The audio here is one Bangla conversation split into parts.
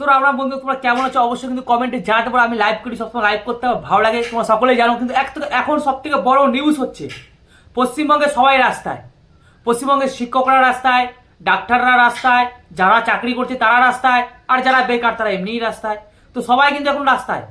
তোরা আমরা বন্ধু, তোমরা কেমন আছো? অবশ্যই কিন্তু কমেন্টে জানাতে পারো। আমি লাইভ করি, সবসময় লাইভ করতে আমার ভালো লাগে। তোমরা সকলেই জানো, কিন্তু এক এখন সব থেকে বড় নিউজ হচ্ছে পশ্চিমবঙ্গে সবাই রাস্তায়। পশ্চিমবঙ্গের শিক্ষকরা রাস্তায়, ডাক্তাররা রাস্তায়, যারা চাকরি করছে তারা রাস্তায়, আর যারা বেকার তারা এমনিই রাস্তায়। তো সবাই কিন্তু এখন রাস্তায়।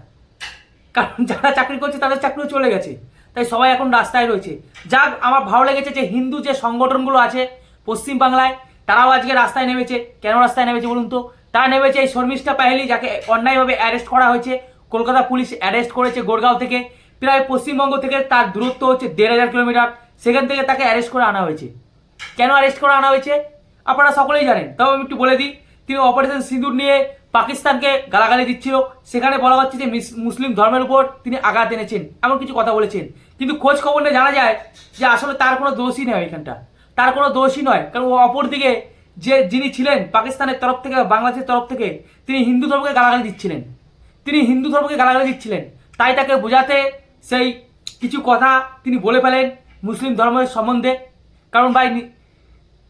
কারণ যারা চাকরি করছে তাদের চাকরিও চলে গেছে। তাই সবাই এখন রাস্তায় রয়েছে। যাক, আমার ভালো লেগেছে যে হিন্দু যে সংগঠনগুলো আছে পশ্চিমবাংলায়, তারাও আজকে রাস্তায় নেমেছে। কেন রাস্তায় নেমেছে বলুন তো? তারা নেমেছে এই শর্মিষ্ঠা পাহেলি, যাকে অন্যায়ভাবে অ্যারেস্ট করা হয়েছে। কলকাতা পুলিশ অ্যারেস্ট করেছে গোরগাঁও থেকে। প্রায় পশ্চিমবঙ্গ থেকে তার দূরত্ব হচ্ছে দেড় হাজার কিলোমিটার। সেখান থেকে তাকে অ্যারেস্ট করে আনা হয়েছে। কেন অ্যারেস্ট করে আনা হয়েছে? আপনারা সকলেই জানেন। তবে আমি একটু বলে দিই, তিনি অপারেশন সিঁদুর নিয়ে পাকিস্তানকে গালাগালি দিচ্ছিল। সেখানে বলা হচ্ছে যে মিস- মুসলিম ধর্মের উপর তিনি আঘাত এনেছেন, এমন কিছু কথা বলেছেন। কিন্তু খোঁজ খবর নিয়ে জানা যায় যে আসলে তার কোনো দোষই নয় এখানটা তার কোনো দোষই নয়, কারণ ও অপরদিকে যে যিনি ছিলেন পাকিস্তানের তরফ থেকে বাংলাদেশের তরফ থেকে, তিনি হিন্দু ধর্মকে গালাগালি দিচ্ছিলেন। তিনি হিন্দু ধর্মকে গালাগালি দিচ্ছিলেন। তাই তাকে বোঝাতে সেই কিছু কথা তিনি বলে ফেলেন মুসলিম ধর্মের সম্বন্ধে। কারণ ভাই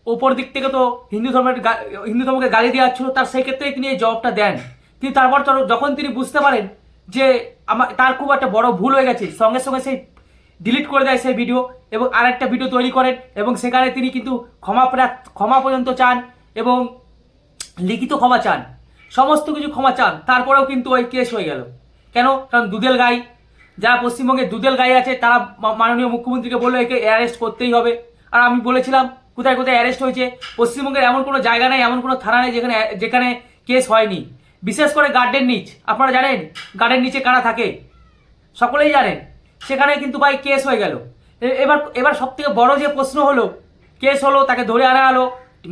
ওপর দিক থেকে তো হিন্দু ধর্মের হিন্দু ধর্মকে গালি দেওয়া হচ্ছিল তার সেই ক্ষেত্রে তিনি এই জবাবটা দেন। তিনি তারপর যখন তিনি বুঝতে পারেন যে আমার তার খুব একটা বড় ভুল হয়ে গেছে, সঙ্গে সঙ্গে সেই ডিলিট করে দেয় সেই ভিডিও এবং আর একটা ভিডিও তৈরি করেন এবং সেখানে তিনি কিন্তু ক্ষমা ক্ষমা পর্যন্ত চান এবং লিখিত ক্ষমা চান। সমস্ত কিছু ক্ষমা চান। তারপরেও কিন্তু ওই কেস হয়ে গেল। কেন? কারণ দুধেল গাই যারা পশ্চিমবঙ্গে দুধেল গাই আছে, তারা মাননীয় মুখ্যমন্ত্রীকে বলল, একে অ্যারেস্ট করতেই হবে। আর আমি বলেছিলাম, কোথায় কোথায় অ্যারেস্ট হয়েছে? পশ্চিমবঙ্গের এমন কোনো জায়গা নেই, এমন কোনো থানা নেই যেখানে যেখানে কেস হয়নি। বিশেষ করে গার্ডেন নিচ। আপনারা জানেন গার্ডেন নিচে কারা থাকে? সকলেই জানেন। সেখানে কিন্তু ভাই কেস হয়ে গেল। এবার এবার সব থেকে বড় যে প্রশ্ন হলো কেস হলো, তাকে ধরে আনা হলো,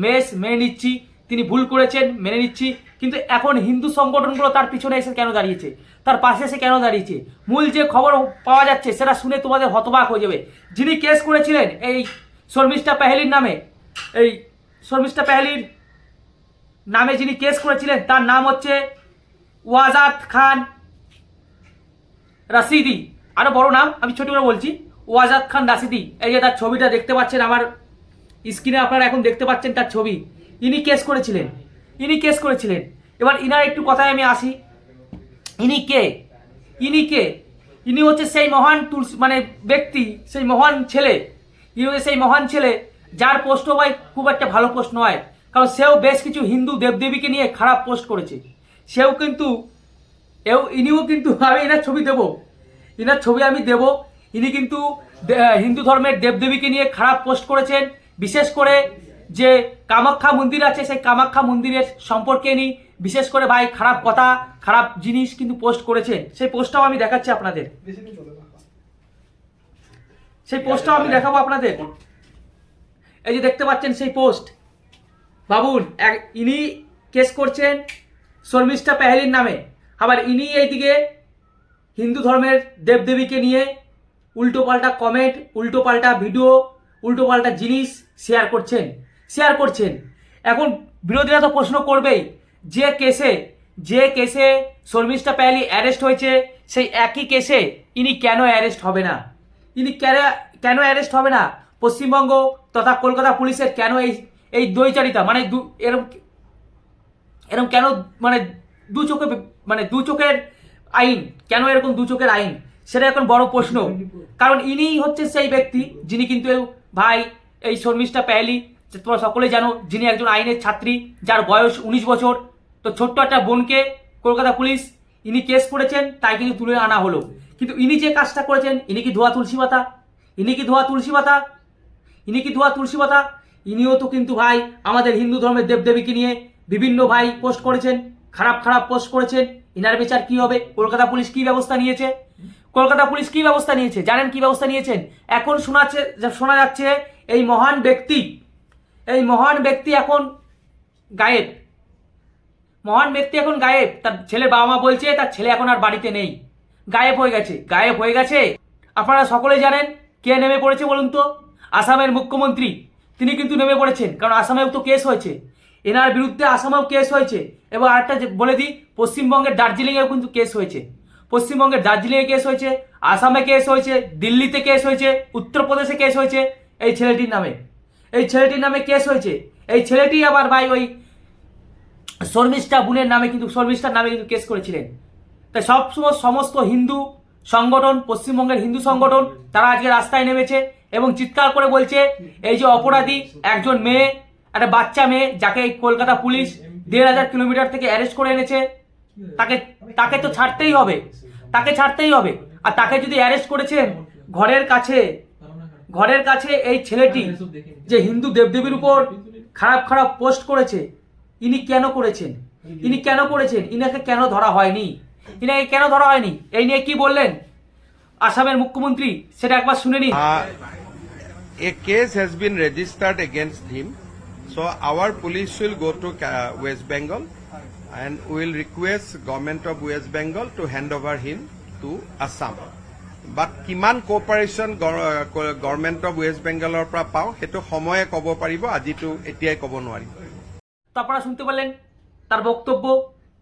মেস মেনে নিচ্ছি, তিনি ভুল করেছেন, মেনে নিচ্ছি, কিন্তু এখন হিন্দু সংগঠনগুলো তার পিছনে এসে কেন দাঁড়িয়েছে? তার পাশে এসে কেন দাঁড়িয়েছে? মূল যে খবর পাওয়া যাচ্ছে, সেটা শুনে তোমাদের হতবাক হয়ে যাবে। যিনি কেস করেছিলেন, এই শর্মিষ্ঠা পেহেলির নামে, এই শর্মিষ্ঠা পেহেলির নামে যিনি কেস করেছিলেন, তার নাম হচ্ছে ওয়াজাদ খান রাশিদি। আরও বড় নাম আমি ছোট করে বলছি, ওয়াজাদ খান রাশিদি। এই যে তার ছবিটা দেখতে পাচ্ছেন আমার স্ক্রিনে আপনারা এখন দেখতে পাচ্ছেন তার ছবি। ইনি কেস করেছিলেন। ইনি কেস করেছিলেন। এবার ইনার একটু কথায় আমি আসি। ইনি কে? ইনি কে? ইনি হচ্ছে সেই মহান তুলসী মানে ব্যক্তি, সেই মহান ছেলে। ইনি হচ্ছে সেই মহান ছেলে, যার পোস্ট ভাই খুব একটা ভালো পোস্ট নয়। কারণ সেও বেশ কিছু হিন্দু দেবদেবীকে নিয়ে খারাপ পোস্ট করেছে। সেও কিন্তু এও ইনিও কিন্তু আমি এনার ছবি দেব। এনার ছবি আমি দেব। ইনি কিন্তু হিন্দু ধর্মের দেবদেবীকে নিয়ে খারাপ পোস্ট করেছেন। বিশেষ করে যে কামাখ্যা মন্দির আছে, সেই কামাখ্যা মন্দিরের সম্পর্কে ইনি বিশেষ করে ভাই খারাপ কথা, খারাপ জিনিস কিন্তু পোস্ট করেছেন। সেই পোস্টটাও আমি দেখাচ্ছি আপনাদের। সেই পোস্টটাও আমি দেখাবো আপনাদের। এই যে দেখতে পাচ্ছেন সেই পোস্ট। এক ইনি কেস করছেন শর্মিষ্ঠা পেহেলির নামে। আবার ইনি এইদিকে হিন্দু ধর্মের দেবদেবীকে নিয়ে উল্টোপাল্টা কমেন্ট উল্টোপাল্টা ভিডিও উল্টোপাল্টা জিনিস শেয়ার করছেন শেয়ার করছেন। এখন বিরোধীরা তো প্রশ্ন করবেই, যে কেসে যে কেসে শর্মিষ্ঠা প্যালি অ্যারেস্ট হয়েছে, সেই একই কেসে ইনি কেন অ্যারেস্ট হবে না? ইনি কেন কেন অ্যারেস্ট হবে না? পশ্চিমবঙ্গ তথা কলকাতা পুলিশের কেন এই এই দৈচারিতা মানে দু এরকম এরকম কেন মানে দু চোখে মানে দু চোখের আইন। কেন এরকম দু চোখের আইন? সেটা এখন বড় প্রশ্ন। কারণ ইনিই হচ্ছে সেই ব্যক্তি যিনি কিন্তু ভাই, এই শর্মিষ্ঠা প্যালি তোমরা সকলেই জানো, যিনি একজন আইনের ছাত্রী, যার বয়স উনিশ বছর। তো ছোট্ট একটা বোনকে কলকাতা পুলিশ, ইনি কেস করেছেন, তাই কিন্তু তুলে আনা হলো। কিন্তু ইনি যে কাজটা করেছেন, ইনি কি ধোয়া তুলসী পাতা? ইনি কি ধোয়া তুলসী পাতা? ইনি কি ধোয়া তুলসী পাতা? ইনিও তো কিন্তু ভাই আমাদের হিন্দু ধর্মের দেবদেবীকে নিয়ে বিভিন্ন ভাই পোস্ট করেছেন, খারাপ খারাপ পোস্ট করেছেন। ইনার বিচার কি হবে? কলকাতা পুলিশ কি ব্যবস্থা নিয়েছে? কলকাতা পুলিশ কি ব্যবস্থা নিয়েছে? জানেন কি ব্যবস্থা নিয়েছেন? এখন শোনাচ্ছে শোনা যাচ্ছে, এই মহান ব্যক্তি, এই মহান ব্যক্তি এখন গায়েব। মহান ব্যক্তি এখন গায়েব। তার ছেলে বাবা মা বলছে, তার ছেলে এখন আর বাড়িতে নেই। গায়েব হয়ে গেছে, গায়েব হয়ে গেছে। আপনারা সকলে জানেন কে নেমে পড়েছে বলুন তো? আসামের মুখ্যমন্ত্রী, তিনি কিন্তু নেমে পড়েছেন, কারণ আসামেও তো কেস হয়েছে। এনার বিরুদ্ধে আসামেও কেস হয়েছে। এবং আরেকটা বলে দিই, পশ্চিমবঙ্গের দার্জিলিংয়েও কিন্তু কেস হয়েছে। পশ্চিমবঙ্গের দার্জিলিংয়ে কেস হয়েছে, আসামে কেস হয়েছে, দিল্লিতে কেস হয়েছে, উত্তরপ্রদেশে কেস হয়েছে, এই ছেলেটির নামে। এই ছেলেটির নামে কেস হয়েছে। এই ছেলেটি আবার ভাই ওই শর্মিষ্ঠা বোনের নামে কিন্তু, শর্মিষ্ঠার নামে কিন্তু কেস করেছিলেন। তাই সব সমস্ত হিন্দু সংগঠন, পশ্চিমবঙ্গের হিন্দু সংগঠন, তারা আজকে রাস্তায় নেমেছে এবং চিৎকার করে বলছে, এই যে অপরাধী একজন মেয়ে একটা বাচ্চা মেয়ে যাকে কলকাতা পুলিশ দেড় হাজার কিলোমিটার থেকে অ্যারেস্ট করে এনেছে, তাকে তাকে তো ছাড়তেই হবে। তাকে ছাড়তেই হবে। আর তাকে যদি অ্যারেস্ট করেছেন ঘরের কাছে ঘরের কাছে এই ছেলেটি যে হিন্দু দেবদেবীর উপর খারাপ খারাপ পোস্ট করেছে, ইনি কেন করেছেন? ইনি কেন করেছেন? ইনাকে কেন ধরা হয়নি? ইনাকে কেন ধরা হয়নি? এই নিয়ে কি বললেন? আসামের মুখ্যমন্ত্রী, সেটা একবার শুনে নিন। a case has been registered against. So, our police will go to Ka- West Bengal and will request government of West Bengal to hand over him to Assam. But কিমান কোঅপাৰেশ্যন গভৰ্ণমেণ্ট অফ ৱেষ্ট বেংগলৰ পৰা পাওঁ, সেইটো সময়ে ক'ব পাৰিব, আজিতো এতিয়াই ক'ব নোৱাৰিম তো আপনারা শুনতে পারলেন, তার বক্তব্য,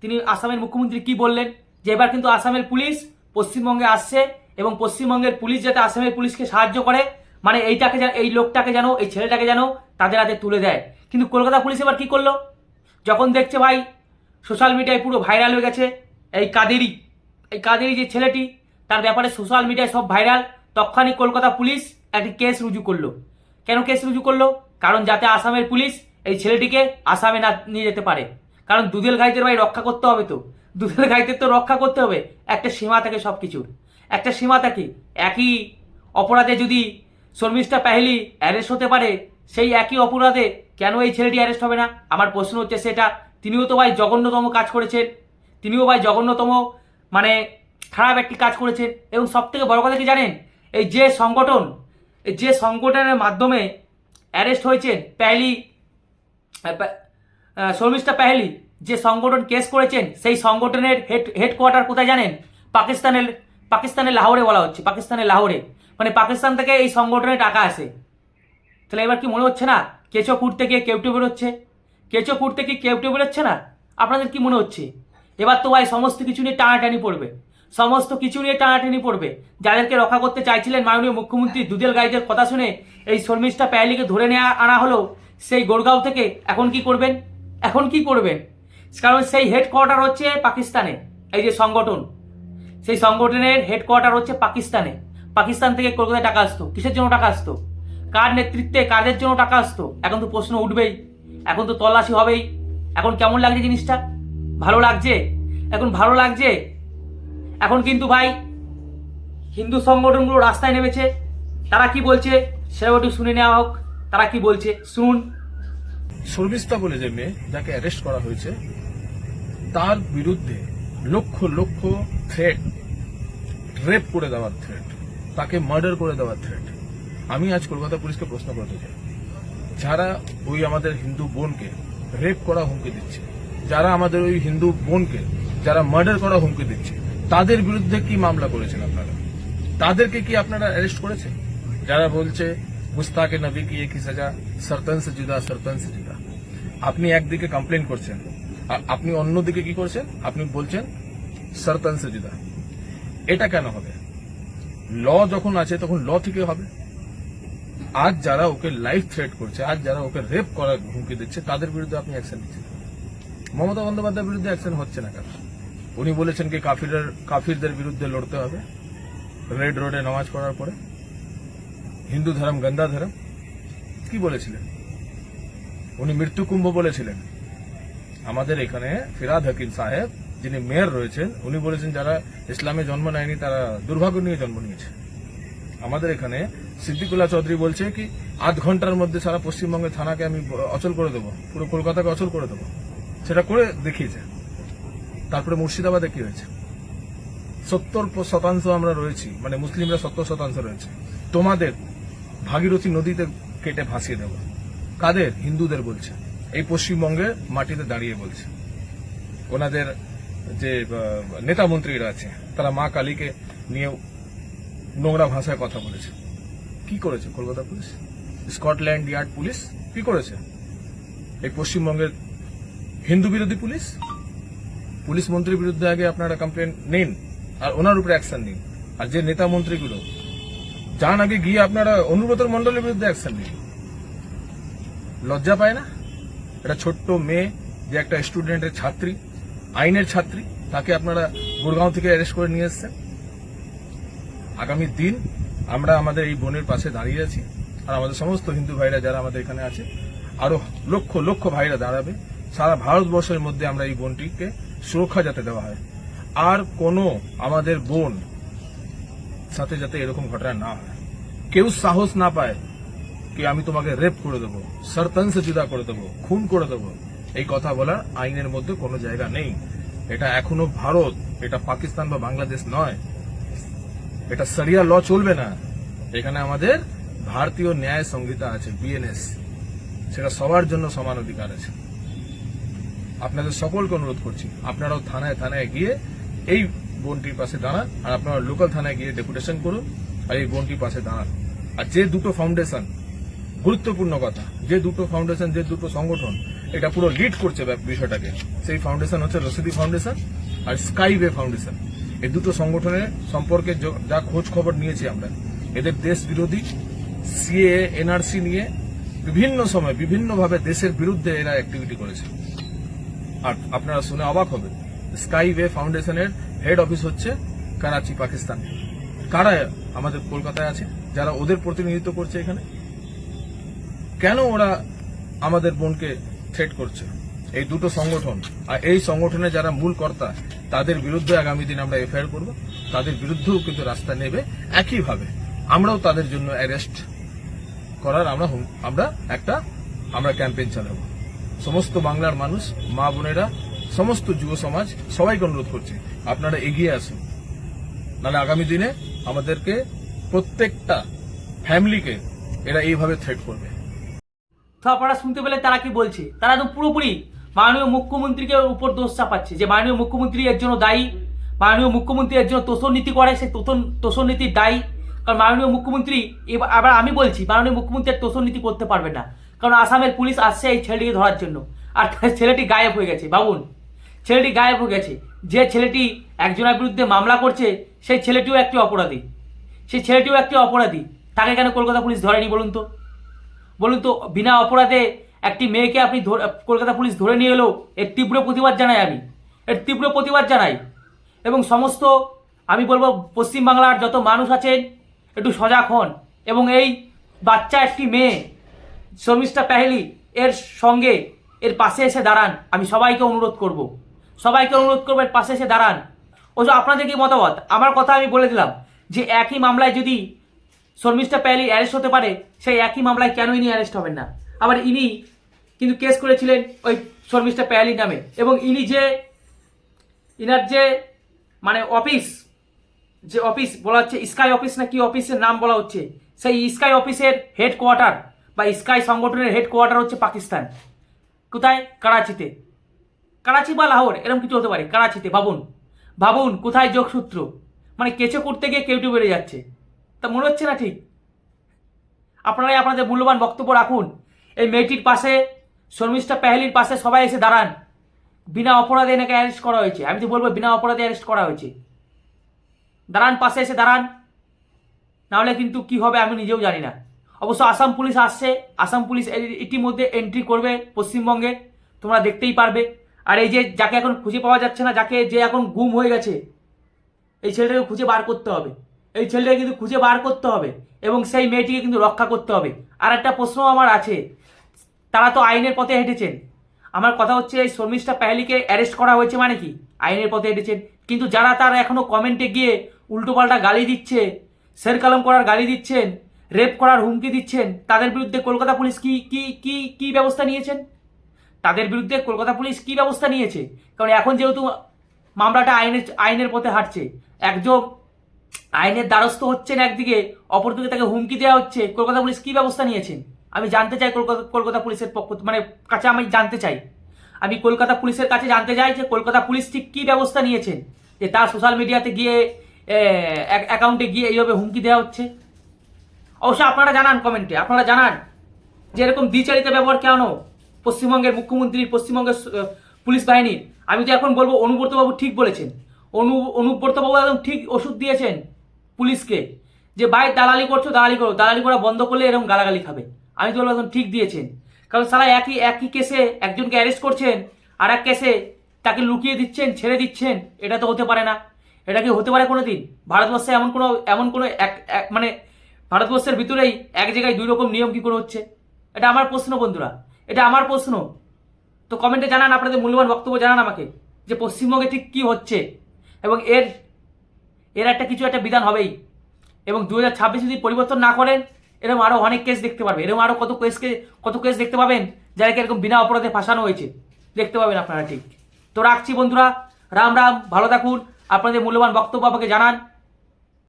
তিনি আসামের মুখ্যমন্ত্রী কি বললেন? যে এবার কিন্তু আসামের পুলিশ পশ্চিমবঙ্গে আসছে এবং পশ্চিমবঙ্গের পুলিশ যাতে আসামের পুলিশকে সাহায্য করে মানে এইটাকে এই লোকটাকে যেন, এই ছেলেটাকে যেন তাদের হাতে তুলে দেয়। কিন্তু কলকাতা পুলিশ এবার কী করল? যখন দেখছে ভাই সোশ্যাল মিডিয়ায় পুরো ভাইরাল হয়ে গেছে, এই কাদেরি এই কাদেরি যে ছেলেটি, তার ব্যাপারে সোশ্যাল মিডিয়ায় সব ভাইরাল তখনই কলকাতা পুলিশ একটি কেস রুজু করল। কেন কেস রুজু করল? কারণ যাতে আসামের পুলিশ এই ছেলেটিকে আসামে না নিয়ে যেতে পারে। কারণ দুধেল গাইদের ভাই রক্ষা করতে হবে তো। দুধেল গাইদের তো রক্ষা করতে হবে। একটা সীমা থাকে সব কিছুর একটা সীমা থাকে। একই অপরাধে যদি শর্মিষ্ঠা পাহেলি অ্যারেস্ট হতে পারে, সেই একই অপরাধে কেন এই ছেলেটি অ্যারেস্ট হবে না? আমার প্রশ্ন হচ্ছে সেটা। তিনিও তো ভাই জঘন্যতম কাজ করেছেন। তিনিও ভাই জঘন্যতম মানে খারাপ একটি কাজ করেছেন। এবং সব থেকে বড় কথা কি জানেন? এই যে সংগঠন যে সংগঠনের মাধ্যমে অ্যারেস্ট হয়েছেন প্যালি শর্মিষ্ঠা পাহেলি যে সংগঠন কেস করেছেন, সেই সংগঠনের হেড হেডকোয়ার্টার কোথায় জানেন? পাকিস্তানের পাকিস্তানের লাহোরে বলা হচ্ছে, পাকিস্তানের লাহোরে। মানে পাকিস্তান থেকে এই সংগঠনে টাকা আসে। তাহলে এবার কি মনে হচ্ছে না? কেঁচো কুড়তে গিয়ে কেউটে বেরোচ্ছে? কেঁচো কুড়তে কি কেউটে বেরোচ্ছে না? আপনাদের কি মনে হচ্ছে? এবার তো ভাই সমস্ত কিছু নিয়ে টানাটানি পড়বে। সমস্ত কিছু নিয়ে টানাটানি পড়বে। যাদেরকে রক্ষা করতে চাইছিলেন মাননীয় মুখ্যমন্ত্রী দুদেল গাইদের কথা শুনে এই শর্মিষ্ঠা প্যালিকে ধরে নেওয়া আনা হলো, সেই গোরগাঁও থেকে এখন কি করবেন? এখন কি করবেন? কারণ সেই হেডকোয়ার্টার হচ্ছে পাকিস্তানে, এই যে সংগঠন। সেই সংগঠনের হেডকোয়ার্টার হচ্ছে পাকিস্তানে। পাকিস্তান থেকে কলকাতায় টাকা আসতো। কিসের জন্য টাকা আসতো? কার নেতৃত্বে কাদের জন্য টাকা আসতো? এখন তো প্রশ্ন উঠবেই। এখন তো তল্লাশি হবেই। এখন কেমন লাগছে জিনিসটা? ভালো লাগছে? এখন ভালো লাগছে? এখন কিন্তু ভাই, হিন্দু সংগঠনগুলো রাস্তায় নেমেছে। তারা কি বলছে? সেটাও একটু শুনে নেওয়া হোক। তারা কি বলছে? শুনুন। শর্মিস্তা বলে যে মেয়ে, যাকে অ্যারেস্ট করা হয়েছে, তার বিরুদ্ধে লক্ষ লক্ষ থ্রেট রেপ করে দেওয়ার থ্রেট তাকে মার্ডার করে দেওয়ার থ্রেট আমি আজ কলকাতা পুলিশকে প্রশ্ন করতে চাই। যারা ওই আমাদের হিন্দু বোনকে রেপ করা হুমকি দিচ্ছে, যারা আমাদের ওই হিন্দু বোনকে, যারা মার্ডার করা হুমকি দিচ্ছে, তাদের বিরুদ্ধে কি মামলা করেছেন আপনারা? তাদেরকে কি আপনারা অ্যারেস্ট করেছেন? যারা বলছে মুস্তাকে নবী কি একই সাজা সরতন সে জুদা সরতন সে জুদা। আপনি একদিকে কমপ্লেন করছেন, আর আপনি অন্যদিকে কি করছেন? আপনি বলছেন সরতন সে জুদা। এটা কেন হবে? ল যখন আছে, তখন ল থেকে হবে। আজ যারা ওকে লাইফ থ্রেট করছে, আজ যারা ওকে রেপ করার হুমকি দিচ্ছে, তাদের বিরুদ্ধে আপনি অ্যাকশন নিচ্ছেন মমতা বন্দ্যোপাধ্যায়ের বিরুদ্ধে অ্যাকশন হচ্ছে না কেন? উনি বলেছেন কি কাফিরের, কাফিরদের বিরুদ্ধে লড়তে হবে। রেড রোডে নামাজ পড়ার পরে। হিন্দু ধর্ম গন্দা ধর্ম। কি বলেছিলেন? উনি মৃত্যু কুম্ভ বলেছিলেন। আমাদের এখানে ফিরাদ হাকিম সাহেব, যিনি মেয়র রয়েছেন, উনি বলেছেন যারা ইসলামে জন্ম নেয়নি, তারা দুর্ভাগ্য নিয়ে জন্ম নিয়েছে। আমাদের এখানে সিদ্দিকুল্লাহ চৌধুরী বলছে কি, আধ ঘণ্টার মধ্যে সারা পশ্চিমবঙ্গের থানাকে আমি অচল করে দেবো, পুরো কলকাতাকে অচল করে দেবো। সেটা করে দেখিয়েছে। তারপরে মুর্শিদাবাদে কি হয়েছে? সত্তর শতাংশ আমরা রয়েছি মানে মুসলিমরা সত্তর শতাংশ রয়েছে। তোমাদের ভাগীরথী নদীতে কেটে ভাসিয়ে দেব। কাদের? হিন্দুদের বলছে। এই পশ্চিমবঙ্গে মাটিতে দাঁড়িয়ে বলছে। ওনাদের যে নেতা মন্ত্রীরা আছে, তারা মা কালীকে নিয়ে নোংরা ভাষায় কথা বলেছে। কি করেছে? Kolkata police? Scotland Yard police কি করেছে? এই পশ্চিমবঙ্গের হিন্দু বিরোধী পুলিশ? পুলিশ মন্ত্রীর বিরুদ্ধে আগে আপনারা কমপ্লেন নিন আর ওনার উপরে অ্যাকশন নিন। আর যে নেতা মন্ত্রীগুলো যান আগে গিয়ে আপনারা অনুব্রত মন্ডলের বিরুদ্ধে অ্যাকশন নিন। লজ্জা পায় না? এটা ছোট্ট মেয়ে যে একটা স্টুডেন্টের ছাত্রী, আইনের ছাত্রী, তাকে আপনারা গুরগাঁও থেকে অ্যারেস্ট করে নিয়ে এসছেন। আগামী দিন আমরা আমাদের এই বোনের পাশে দাঁড়িয়ে আছি আর আমাদের সমস্ত হিন্দু ভাইরা যারা আমাদের এখানে আছে, আরও লক্ষ লক্ষ ভাইরা দাঁড়াবে। সারা ভারতবর্ষের মধ্যে আমরা এই বোনটিকে সুরক্ষা যাতে দেওয়া হয়। আর কোনো আমাদের বোন সাথে যাতে এরকম ঘটনা না হয়। কেউ সাহস না পায় কি আমি তোমাকে রেপ করে দেবো সরতন সে জুদা করে দেবো, খুন করে দেবো। এই কথা বলার আইনের মধ্যে কোনো জায়গা নেই। এটা এখনও ভারত, এটা পাকিস্তান বা বাংলাদেশ নয়। এটা সারিয়া ল চলবে না। এখানে আমাদের ভারতীয় ন্যায় সংহিতা আছে বিএনএস সেটা সবার জন্য সমান অধিকার আছে। আপনাদের সকলকে অনুরোধ করছি, আপনারাও থানায় থানায় গিয়ে এই বোনটির পাশে দাঁড়ান, আর আপনারা লোকাল থানায় গিয়ে ডেপুটেশন করুন, আর এই বোনটির পাশে দাঁড়ান। আর যে দুটো ফাউন্ডেশন গুরুত্বপূর্ণ কথা, যে দুটো ফাউন্ডেশন যে দুটো সংগঠন, এটা পুরো লিড করছে বিষয়টাকে। সেই ফাউন্ডেশন হচ্ছে রসিদি ফাউন্ডেশন আর স্কাই ওয়ে ফাউন্ডেশন এই দুটো সংগঠনের সম্পর্কে যা খোঁজ খবর নিয়েছি আমরা। এদের দেশ বিরোধী, সিএ, এনআরসি নিয়ে বিভিন্ন সময় বিভিন্নভাবে দেশের বিরুদ্ধে এরা অ্যাক্টিভিটি করেছে। আর আপনারা শুনে অবাক হবেন স্কাই ওয়ে ফাউন্ডেশনের হেড অফিস হচ্ছে করাচি পাকিস্তান কারা আমাদের কলকাতায় আছে। যারা ওদের প্রতিনিধিত্ব করছে এখানে? কেন ওরা আমাদের বোনকে থ্রেট করছে? এই দুটো সংগঠন আর এই সংগঠনের যারা মূল কর্তা, তাদের বিরুদ্ধে আগামী দিন আমরা এফআইআর করব। তাদের বিরুদ্ধেও কিন্তু রাস্তা নেবে একইভাবে। আমরাও তাদের জন্য অ্যারেস্ট করার আমরা আমরা একটা, আমরা ক্যাম্পেইন চালাবো। সমস্ত বাংলার মানুষ, মা বোনেরা, সমস্ত যুব সমাজ, সবাইকে অনুরোধ করছি, আপনারা এগিয়ে আসুন। নাহলে আগামী দিনে আমাদেরকে প্রত্যেকটা ফ্যামিলিকে এরা এইভাবে থ্রেট করবে। তো আপনারা শুনতে পেলে তারা কি বলছে? তারা একদম পুরোপুরি মাননীয় মুখ্যমন্ত্রীকে উপর দোষ চাপাচ্ছে। যে মাননীয় মুখ্যমন্ত্রী এর জন্য দায়ী, মাননীয় মুখ্যমন্ত্রী এর জন্য তোষণ নীতি করে সেই তোষণ তোষণ নীতির দায়ী। কারণ মাননীয় মুখ্যমন্ত্রী এবার আবার আমি বলছি, মাননীয় মুখ্যমন্ত্রী তোষণ নীতি করতে পারবে না। কারণ আসামের পুলিশ আসছে এই ছেলেটিকে ধরার জন্য। আর ছেলেটি গায়েব হয়ে গেছে, বাবুন। ছেলেটি গায়েব হয়ে গেছে। যে ছেলেটি একজনের বিরুদ্ধে মামলা করছে, সেই ছেলেটিও একটি অপরাধী। সেই ছেলেটিও একটি অপরাধী। তাকে কেন কলকাতা পুলিশ ধরেনি বলুন তো? বলুন তো, বিনা অপরাধে একটি মেয়েকে আপনি কলকাতা পুলিশ ধরে নিয়ে এলো, এর তীব্র প্রতিবাদ জানাই আমি। এর তীব্র প্রতিবাদ জানাই। এবং সমস্ত, আমি বলব পশ্চিমবাংলার যত মানুষ আছেন, একটু সজাগ হন। এবং এই বাচ্চা একটি মেয়ে, শর্মিষ্ঠা পেহেলি, এর সঙ্গে এর পাশে এসে দাঁড়ান। আমি সবাইকে অনুরোধ করব। সবাইকে অনুরোধ করব এর পাশে এসে দাঁড়ান। ও যে আপনাদের কি মতামত? আমার কথা আমি বলে দিলাম যে একই মামলায় যদি শর্মিষ্ঠা প্যালি অ্যারেস্ট হতে পারে, সেই একই মামলায় কেন ইনি অ্যারেস্ট হবেন না? আবার ইনি কিন্তু কেস করেছিলেন ওই শর্মিষ্ঠা প্যালি নামে। এবং ইনি যে, ইনার যে মানে অফিস, যে অফিস বলা হচ্ছে স্কাই অফিস না কি অফিসের নাম বলা হচ্ছে, সেই স্কাই অফিসের হেডকোয়ার্টার বা স্কাই সংগঠনের হেডকোয়ার্টার হচ্ছে পাকিস্তান। কোথায়? করাচিতে। করাচি বা লাহোর, এরকম কিছু হতে পারে। করাচিতে, ভাবুন। ভাবুন, কোথায় যোগসূত্র? মানে কেঁচো করতে গিয়ে কেউটু বেড়ে যাচ্ছে। তা মনে হচ্ছে না ঠিক? আপনারাই আপনাদের মূল্যবান বক্তব্য রাখুন। এই মেয়েটির পাশে শর্মিষ্ঠা পেহেলির পাশে সবাই এসে দাঁড়ান। বিনা অপরাধে এনাকে অ্যারেস্ট করা হয়েছে। আমি তো বলব বিনা অপরাধে অ্যারেস্ট করা হয়েছে। দাঁড়ান, পাশে এসে দাঁড়ান। নাহলে কিন্তু কি হবে আমি নিজেও জানি না। অবশ্য আসাম পুলিশ আসছে। আসাম পুলিশ ইতিমধ্যে এন্ট্রি করবে পশ্চিমবঙ্গে। তোমরা দেখতেই পারবে। আর এই যে যাকে এখন খুঁজে পাওয়া যাচ্ছে না, যাকে যে এখন গুম হয়ে গেছে, এই ছেলেটাকে খুঁজে বার করতে হবে। এই ছেলেটাকে কিন্তু খুঁজে বার করতে হবে। এবং সেই মেয়েটিকে কিন্তু রক্ষা করতে হবে। আর একটা প্রশ্ন আমার আছে। তারা তো আইনের পথে হেঁটেছেন। আমার কথা হচ্ছে, এই শর্মিষ্ঠা পেহলিকে অ্যারেস্ট করা হয়েছে মানে কি? আইনের পথে হেঁটেছেন। কিন্তু যারা তার এখনও কমেন্টে গিয়ে উল্টোপাল্টা গালি দিচ্ছে, শের কালাম করার গালি দিচ্ছেন রেপ করার হুমকি দিচ্ছেন, তাদের বিরুদ্ধে কলকাতা পুলিশ কি কি কি কি ব্যবস্থা নিয়েছেন? তাদের বিরুদ্ধে কলকাতা পুলিশ কি ব্যবস্থা নিয়েছে? কারণ এখন যেহেতু মামলাটা আইনের আইনের পথে হাঁটছে, একজন আইনের দ্বারস্থ হচ্ছেন একদিকে, অপরদিকে তাকে হুমকি দেওয়া হচ্ছে, কলকাতা পুলিশ কি ব্যবস্থা নিয়েছেন? আমি জানতে চাই কলকাতা কলকাতা পুলিশের পক্ষ মানে কাছে আমি জানতে চাই। আমি কলকাতা পুলিশের কাছে জানতে চাই যে কলকাতা পুলিশ ঠিক কী ব্যবস্থা নিয়েছেন যে তার সোশ্যাল মিডিয়াতে গিয়ে অ্যাকাউন্টে গিয়ে এইভাবে হুমকি দেওয়া হচ্ছে। অবশ্য আপনারা জানান কমেন্টে আপনারা জানান যে এরকম দ্বিচারিত ব্যবহার কেন পশ্চিমবঙ্গের মুখ্যমন্ত্রীর পশ্চিমবঙ্গের পুলিশ বাহিনীর আমি তো এখন বলব, অনুব্রতবাবু ঠিক বলেছেন। অনু অনুব্রতবাবু একদম ঠিক ওষুধ দিয়েছেন পুলিশকে, যে ভাই দালালি করছ, দালালি করো, দালালি করা বন্ধ করলে এরকম গালাগালি খাবে। আমি তো একদম ঠিক দিয়েছেন। কারণ সারা একই একই কেসে একজনকে অ্যারেস্ট করছেন, আর এক কেসে তাকে লুকিয়ে দিচ্ছেন, ছেড়ে দিচ্ছেন, এটা তো হতে পারে না। এটা কি হতে পারে কোনো দিন ভারতবর্ষে এমন কোনো এমন কোনো এক, এক- মানে ভারতবর্ষের ভিতরেই এক জায়গায় দুই রকম নিয়ম কি করে হচ্ছে? এটা আমার প্রশ্ন বন্ধুরা। এটা আমার প্রশ্ন। তো কমেন্টে জানান, আপনাদের মূল্যবান বক্তব্য জানান আমাকে যে পশ্চিমবঙ্গে ঠিক কি হচ্ছে। এবং এর এর একটা কিছু একটা বিধান হবেই। এবং দু হাজার ছাব্বিশে যদি পরিবর্তন না করেন এরকম আরও অনেক কেস দেখতে পাবেন এরকম আরও কত কেসকে কত কেস দেখতে পাবেন যারা এরকম বিনা অপরাধে ফাঁসানো হয়েছে। দেখতে পাবেন আপনারা ঠিক। তো রাখছি বন্ধুরা। রাম রাম, ভালো থাকুন। আপনাদের মূল্যবান বক্তব্য আমাকে জানান।